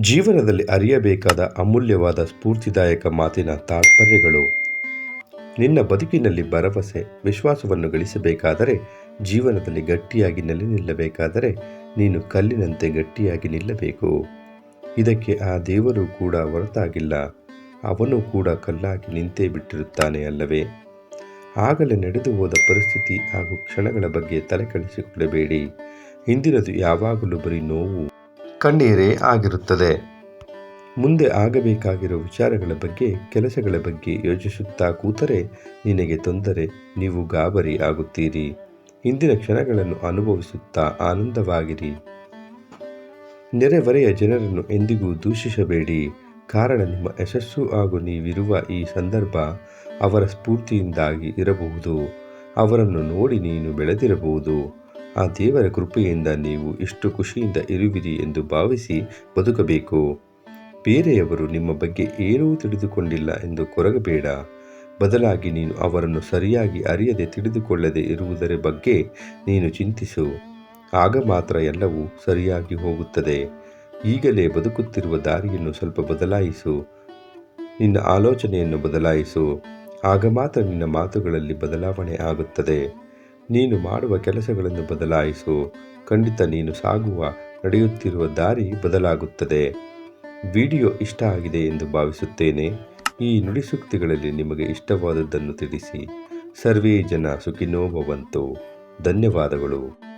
ಜೀವನದಲ್ಲಿ ಅರಿಯಬೇಕಾದ ಅಮೂಲ್ಯವಾದ ಸ್ಫೂರ್ತಿದಾಯಕ ಮಾತಿನ ತಾತ್ಪರ್ಯಗಳು. ನಿನ್ನ ಬದುಕಿನಲ್ಲಿ ಭರವಸೆ, ವಿಶ್ವಾಸವನ್ನು ಗಳಿಸಬೇಕಾದರೆ, ಜೀವನದಲ್ಲಿ ಗಟ್ಟಿಯಾಗಿ ನೆಲೆ ನಿಲ್ಲಬೇಕಾದರೆ ನೀನು ಕಲ್ಲಿನಂತೆ ಗಟ್ಟಿಯಾಗಿ ನಿಲ್ಲಬೇಕು. ಇದಕ್ಕೆ ಆ ದೇವರು ಕೂಡ ಹೊರತಾಗಿಲ್ಲ. ಅವನು ಕೂಡ ಕಲ್ಲಾಗಿ ನಿಂತೇ ಬಿಟ್ಟಿರುತ್ತಾನೆ ಅಲ್ಲವೇ? ಆಗಲೇ ನಡೆದು ಹೋದ ಪರಿಸ್ಥಿತಿ ಹಾಗೂ ಕ್ಷಣಗಳ ಬಗ್ಗೆ ತಲೆ ಕಳಿಸಿಕೊಳ್ಳಬೇಡಿ ಹಿಂದಿನದು ಯಾವಾಗಲೂ ಬರೀ ನೋವು. ಕಣ್ಣೀರೇ ಆಗಿರುತ್ತದೆ. ಮುಂದೆ ಆಗಬೇಕಾಗಿರೋ ವಿಚಾರಗಳ ಬಗ್ಗೆ, ಕೆಲಸಗಳ ಬಗ್ಗೆ ಯೋಚಿಸುತ್ತಾ ಕೂತರೆ ನಿನಗೆ ತೊಂದರೆ, ನೀವು ಗಾಬರಿ ಆಗುತ್ತೀರಿ. ಹಿಂದಿನ ಕ್ಷಣಗಳನ್ನು ಅನುಭವಿಸುತ್ತಾ ಆನಂದವಾಗಿರಿ. ನೆರೆಹೊರೆಯ ಜನರನ್ನು ಎಂದಿಗೂ ದೂಷಿಸಬೇಡಿ. ಕಾರಣ ನಿಮ್ಮ ಯಶಸ್ಸು ಹಾಗೂ ನೀವಿರುವ ಈ ಸಂದರ್ಭ ಅವರ ಸ್ಫೂರ್ತಿಯಿಂದಾಗಿ ಇರಬಹುದು. ಅವರನ್ನು ನೋಡಿ ನೀನು ಬೆಳೆದಿರಬಹುದು. ಆ ದೇವರ ಕೃಪೆಯಿಂದ ನೀವು ಎಷ್ಟು ಖುಷಿಯಿಂದ ಇರುವಿರಿ ಎಂದು ಭಾವಿಸಿ ಬದುಕಬೇಕು. ಬೇರೆಯವರು ನಿಮ್ಮ ಬಗ್ಗೆ ಏನೂ ತಿಳಿದುಕೊಂಡಿಲ್ಲ ಎಂದು ಕೊರಗಬೇಡ. ಬದಲಾಗಿ ನೀನು ಅವರನ್ನು ಸರಿಯಾಗಿ ಅರಿಯದೆ ತಿಳಿದುಕೊಳ್ಳದೆ ಇರುವುದರ ಬಗ್ಗೆ ನೀನು ಚಿಂತಿಸು. ಆಗ ಮಾತ್ರ ಎಲ್ಲವೂ ಸರಿಯಾಗಿ ಹೋಗುತ್ತದೆ. ಈಗಲೇ ಬದುಕುತ್ತಿರುವ ದಾರಿಯನ್ನು ಸ್ವಲ್ಪ ಬದಲಾಯಿಸು. ನಿನ್ನ ಆಲೋಚನೆಯನ್ನು ಬದಲಾಯಿಸು. ಆಗ ಮಾತ್ರ ನಿನ್ನ ಮಾತುಗಳಲ್ಲಿ ಬದಲಾವಣೆ ಆಗುತ್ತದೆ. ನೀನು ಮಾಡುವ ಕೆಲಸಗಳನ್ನು ಬದಲಾಯಿಸು. ಖಂಡಿತ ನೀನು ಸಾಗುವ, ನಡೆಯುತ್ತಿರುವ ದಾರಿ ಬದಲಾಗುತ್ತದೆ. ವಿಡಿಯೋ ಇಷ್ಟ ಆಗಿದೆ ಎಂದು ಭಾವಿಸುತ್ತೇನೆ. ಈ ನುಡಿಸುಕ್ತಿಗಳಲ್ಲಿ ನಿಮಗೆ ಇಷ್ಟವಾದದ್ದನ್ನು ತಿಳಿಸಿ. ಸರ್ವೇ ಜನ ಸುಖಿನೋ ಭವಂತು ಧನ್ಯವಾದಗಳು.